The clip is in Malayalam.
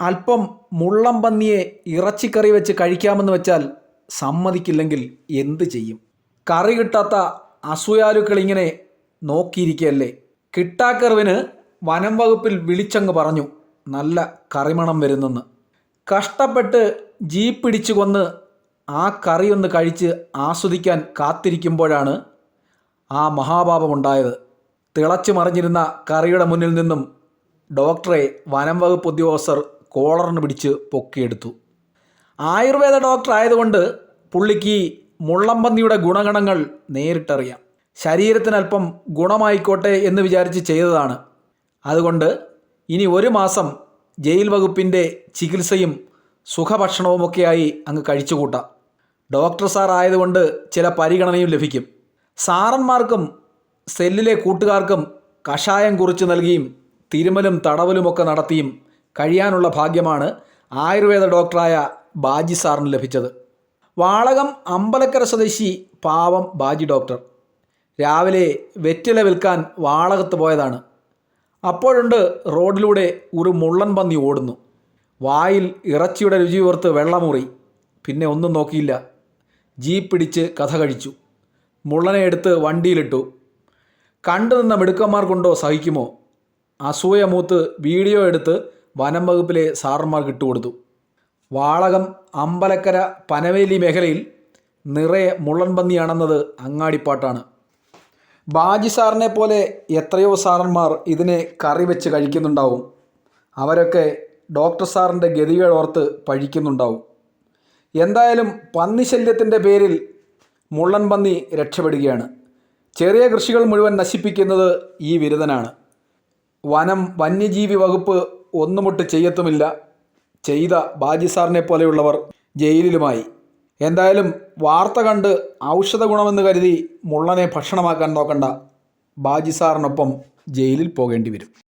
അല്പം മുള്ളം പന്നിയെ ഇറച്ചിക്കറി വെച്ച് കഴിക്കാമെന്ന് വെച്ചാൽ സമ്മതിക്കില്ലെങ്കിൽ എന്ത് ചെയ്യും? കറി കിട്ടാത്ത അസൂയാലുക്കൾ ഇങ്ങനെ നോക്കിയിരിക്കുകയല്ലേ കിട്ടാക്കറിവിന് വനം വകുപ്പിൽ വിളിച്ചങ്ങ് പറഞ്ഞു നല്ല കറിമണം വരുന്നെന്ന്. കഷ്ടപ്പെട്ട് ജീപ്പ് പിടിച്ചു കൊന്ന് ആ കറിയൊന്ന് കഴിച്ച് ആസ്വദിക്കാൻ കാത്തിരിക്കുമ്പോഴാണ് ആ മഹാപാപമുണ്ടായത് തിളച്ചു മറിഞ്ഞിരുന്ന കറിയുടെ മുന്നിൽ നിന്നും ഡോക്ടറെ വനം വകുപ്പ് ഉദ്യോഗസ്ഥർ കോളറിന് പിടിച്ച് പൊക്കിയെടുത്തു. ആയുർവേദ ഡോക്ടർ ആയതുകൊണ്ട് പുള്ളിക്ക് ഈ മുള്ളമ്പന്നിയുടെ ഗുണഗണങ്ങൾ നേരിട്ടറിയാം. ശരീരത്തിന് അല്പം ഗുണമായിക്കോട്ടെ എന്ന് വിചാരിച്ച് ചെയ്തതാണ്. അതുകൊണ്ട് ഇനി ഒരു മാസം ജയിൽ വകുപ്പിന്റെ ചികിത്സയും സുഖഭക്ഷണവുമൊക്കെയായി അങ്ങ് കഴിച്ചുകൂട്ടാം. ഡോക്ടർ സാർ ആയതുകൊണ്ട് ചില പരിഗണനയും ലഭിക്കും. സാറന്മാർക്കും സെല്ലിലെ കൂട്ടുകാർക്കും കഷായം കുറിച്ച് നൽകിയും തിരുമലും തടവലുമൊക്കെ നടത്തിയും കഴിയാനുള്ള ഭാഗ്യമാണ് ആയുർവേദ ഡോക്ടറായ ബാജി സാറിന് ലഭിച്ചത്. വാളകം അമ്പലക്കര സ്വദേശി പാവം ബാജി ഡോക്ടർ. രാവിലെ വെറ്റില വിൽക്കാൻ വാളകത്ത് പോയതാണ്. അപ്പോഴുണ്ട് റോഡിലൂടെ ഒരു മുള്ളൻ പന്നി ഓടുന്നു. വായിൽ ഇറച്ചിയുടെ രുചി ഓർത്ത് വെള്ളമുറി. പിന്നെ ഒന്നും നോക്കിയില്ല. ജീപ്പ് പിടിച്ച് കഥ കഴിച്ചു. മുള്ളനെ എടുത്ത് വണ്ടിയിലിട്ടു. കണ്ടു നിന്ന മിടുക്കന്മാർക്കുണ്ടോ സഹിക്കുമോ? അസൂയ മൂത്ത് വീഡിയോ എടുത്ത് വനം വകുപ്പിലെ സാറന്മാർക്ക് ഇട്ടുകൊടുത്തു വാളകം അമ്പലക്കര പനവേലി മേഖലയിൽ നിറയെ മുള്ളൻ പന്നിയാണെന്നത് അങ്ങാടിപ്പാട്ടാണ്. ബാജി സാറിനെ പോലെ എത്രയോ സാറന്മാർ ഇതിനെ കറി വെച്ച് കഴിക്കുന്നുണ്ടാവും. അവരൊക്കെ ഡോക്ടർ സാറിന്റെ ഗതികൾ ഓർത്ത് പഴിക്കുന്നുണ്ടാവും. എന്തായാലും പന്നി പന്നിശല്യത്തിന്റെ പേരിൽ മുള്ളൻ പന്നി രക്ഷപ്പെടുകയാണ്. ചെറിയ കൃഷികൾ മുഴുവൻ നശിപ്പിക്കുന്നത് ഈ വിരുദനാണ് വനം വന്യജീവി വകുപ്പ് ഒന്നുമൊട്ട് ചെയ്യത്തുമില്ല. ചെയ്ത ബാജി സാറിനെ പോലെയുള്ളവർ ജയിലിലുമായി. എന്തായാലും വാർത്ത കണ്ട് ഔഷധ ഗുണമെന്ന് കരുതി മുള്ളനെ ഭക്ഷണമാക്കാൻ നോക്കണ്ട. ബാജി സാറിനൊപ്പം ജയിലിൽ പോകേണ്ടി വരും.